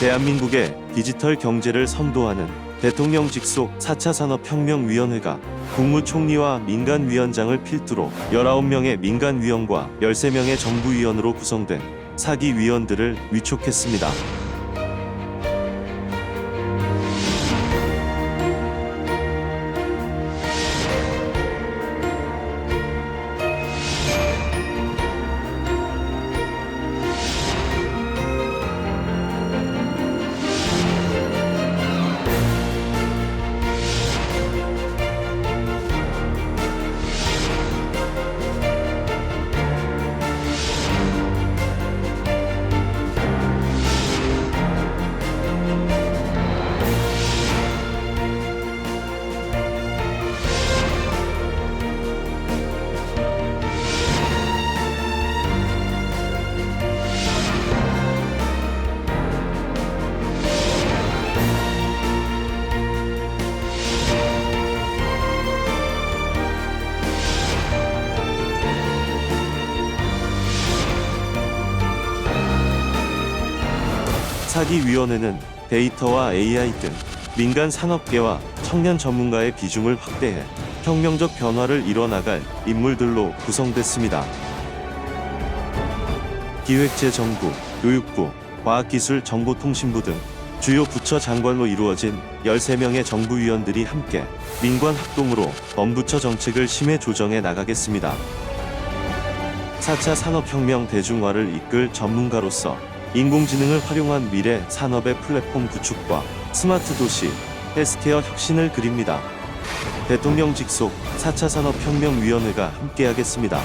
대한민국의 디지털 경제를 선도하는 대통령 직속 4차 산업혁명위원회가 국무총리와 민간위원장을 필두로 19명의 민간위원과 13명의 정부위원으로 구성된 사기위원들을 위촉했습니다. 사기위원회는 데이터와 AI 등 민간 산업계와 청년 전문가의 비중을 확대해 혁명적 변화를 이뤄나갈 인물들로 구성됐습니다. 기획재정부, 교육부, 과학기술정보통신부 등 주요 부처 장관로 이루어진 13명의 정부위원들이 함께 민관 합동으로 범부처 정책을 심해 조정해 나가겠습니다. 4차 산업혁명 대중화를 이끌 전문가로서 인공지능을 활용한 미래 산업의 플랫폼 구축과 스마트 도시, 헬스케어 혁신을 그립니다. 대통령 직속 4차 산업혁명위원회가 함께하겠습니다.